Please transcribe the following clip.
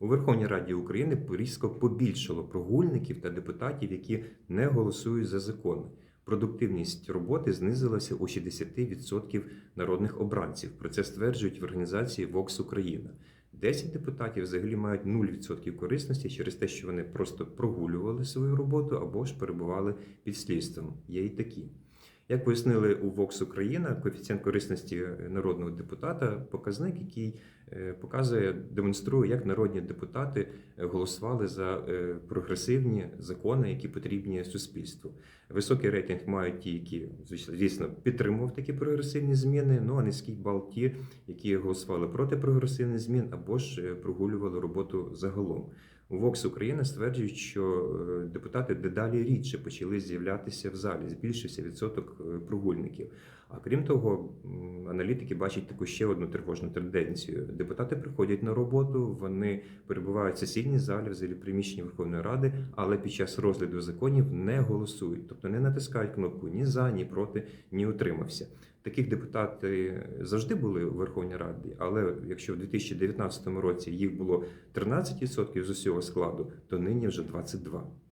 У Верховній Раді України різко побільшало прогульників та депутатів, які не голосують за закони. Продуктивність роботи знизилася у 60% народних обранців. Про це стверджують в організації Vox Україна. 10 депутатів взагалі мають 0% корисності через те, що вони просто прогулювали свою роботу або ж перебували під слідством. Є і такі. Як пояснили у Vox Україна, коефіцієнт корисності народного депутата показник, який е, показує, демонструє, як народні депутати е, голосували за е, прогресивні закони, які потрібні суспільству. Високий рейтинг мають ті, які звісно підтримував такі прогресивні зміни. Ну а низький бал ті, які голосували проти прогресивних змін або ж е, прогулювали роботу загалом. У Vox Україна стверджують, що е, депутати дедалі рідше почали з'являтися в залі, збільшився відсоток е, прогульників. А крім того, аналітики бачать таку ще одну тривожну тенденцію. Депутати приходять на роботу, вони перебувають в сесійній залі, в залі приміщення Верховної Ради, але під час розгляду законів не голосують, тобто не натискають кнопку ні за, ні проти, ні утримався. Таких депутати завжди були у Верховній Раді, але якщо в 2019 році їх було 13% з усього складу, то нині вже 22%.